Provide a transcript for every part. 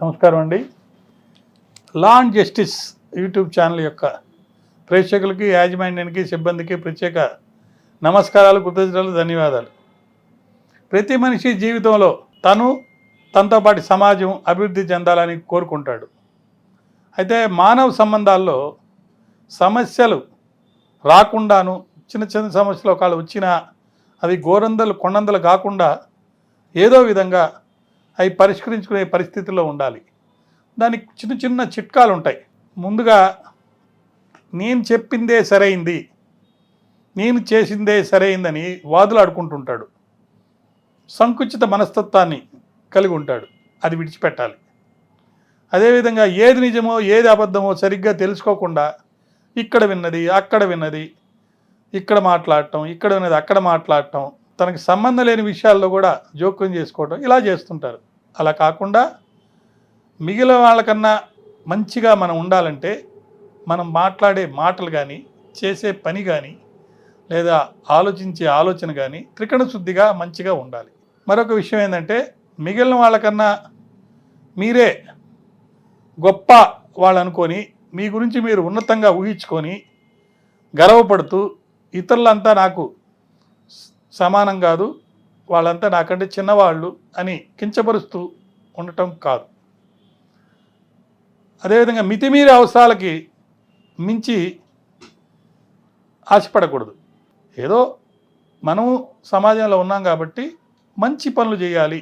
నమస్కారం అండి. Law and justice YouTube channel యొక్క ప్రేక్షకులకి యాజమాన్యానికి సిబ్బందికి ప్రత్యేక నమస్కారాలు కృతజ్ఞతలు ధన్యవాదాలు. ప్రతి మనిషి జీవితంలో తను తనతో పాటు సమాజం అభివృద్ధి చెందాలని కోరుకుంటాడు. అయితే మానవ సంబంధాల్లో సమస్యలు రాకుండాను చిన్న చిన్న సమస్యలు ఒకవేళ వచ్చినా అవి గోరందలు కొండందలు కాకుండా ఏదో విధంగా అవి పరిష్కరించుకునే పరిస్థితిలో ఉండాలి. దానికి చిన్న చిన్న చిట్కాలు ఉంటాయి. ముందుగా నేను చెప్పిందే సరైంది నేను చేసిందే సరైందని వాదులాడుకుంటుంటాడు. సంకుచిత మనస్తత్వాన్ని కలిగి ఉంటాడు. అది విడిచిపెట్టాలి. అదేవిధంగా ఏది నిజమో ఏది అబద్ధమో సరిగ్గా తెలుసుకోకుండా ఇక్కడ విన్నది అక్కడ విన్నది ఇక్కడ మాట్లాడటం ఇక్కడ విన్నది అక్కడ మాట్లాడటం తనకి సంబంధం లేని విషయాల్లో కూడా జోక్యం చేసుకోవడం ఇలా చేస్తుంటారు. అలా కాకుండా మిగిలిన వాళ్ళకన్నా మంచిగా మనం ఉండాలంటే మనం మాట్లాడే మాటలు కానీ చేసే పని కానీ లేదా ఆలోచించే ఆలోచన కానీ త్రికణ శుద్ధిగా మంచిగా ఉండాలి. మరొక విషయం ఏంటంటే మిగిలిన వాళ్ళకన్నా మీరే గొప్ప వాళ్ళు అనుకొని మీ గురించి మీరు ఉన్నతంగా ఊహించుకొని గర్వపడుతూ ఇతరులంతా నాకు సమానం కాదు వాళ్ళంతా నాకంటే చిన్నవాళ్ళు అని కించపరుస్తూ ఉండటం కాదు. అదేవిధంగా మితిమీరి అవసరాలకి మించి ఆశపడకూడదు. ఏదో మనము సమాజంలో ఉన్నాం కాబట్టి మంచి పనులు చేయాలి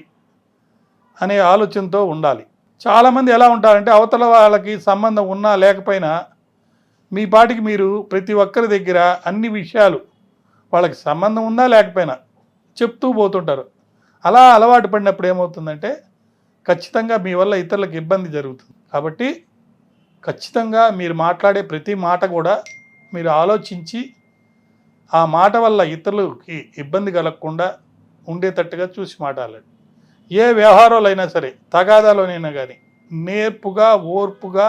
అనే ఆలోచనతో ఉండాలి. చాలామంది ఎలా ఉంటారంటే అవతల వాళ్ళకి సంబంధం ఉన్నా లేకపోయినా మీ పాటికి మీరు ప్రతి ఒక్కరి దగ్గర అన్ని విషయాలు వాళ్ళకి సంబంధం ఉన్నా లేకపోయినా చెప్తూ పోతుంటారు. అలా అలవాటు పడినప్పుడు ఏమవుతుందంటే ఖచ్చితంగా మీ వల్ల ఇతరులకు ఇబ్బంది జరుగుతుంది. కాబట్టి ఖచ్చితంగా మీరు మాట్లాడే ప్రతి మాట కూడా మీరు ఆలోచించి ఆ మాట వల్ల ఇతరులకి ఇబ్బంది కలగకుండా ఉండేటట్టుగా చూసి మాట్లాడండి. ఏ వ్యవహారాలైనా అయినా సరే తగాదాలోనైనా కానీ నేర్పుగా ఓర్పుగా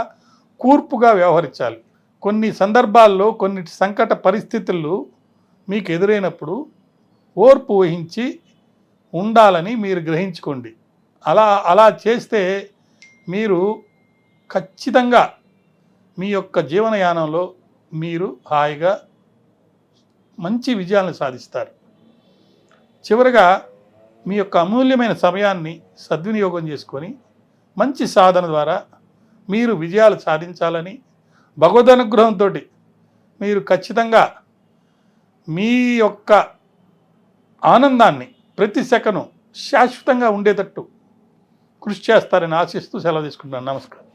కూర్పుగా వ్యవహరించాలి. కొన్ని సందర్భాల్లో కొన్ని సంకట పరిస్థితులు మీకు ఎదురైనప్పుడు ఓర్పు వహించి ఉండాలని మీరు గ్రహించుకోండి. అలా అలా చేస్తే మీరు ఖచ్చితంగా మీ యొక్క జీవనయానంలో మీరు హాయిగా మంచి విజయాలను సాధిస్తారు. చివరగా మీ యొక్క అమూల్యమైన సమయాన్ని సద్వినియోగం చేసుకొని మంచి సాధన ద్వారా మీరు విజయాలు సాధించాలని భగవద్ అనుగ్రహంతో మీరు ఖచ్చితంగా మీ యొక్క ఆనందాన్ని ప్రతి సెకను శాశ్వతంగా ఉండేటట్టు కృషి చేస్తారని ఆశిస్తూ సెలవు తీసుకుంటున్నాను. నమస్కారం.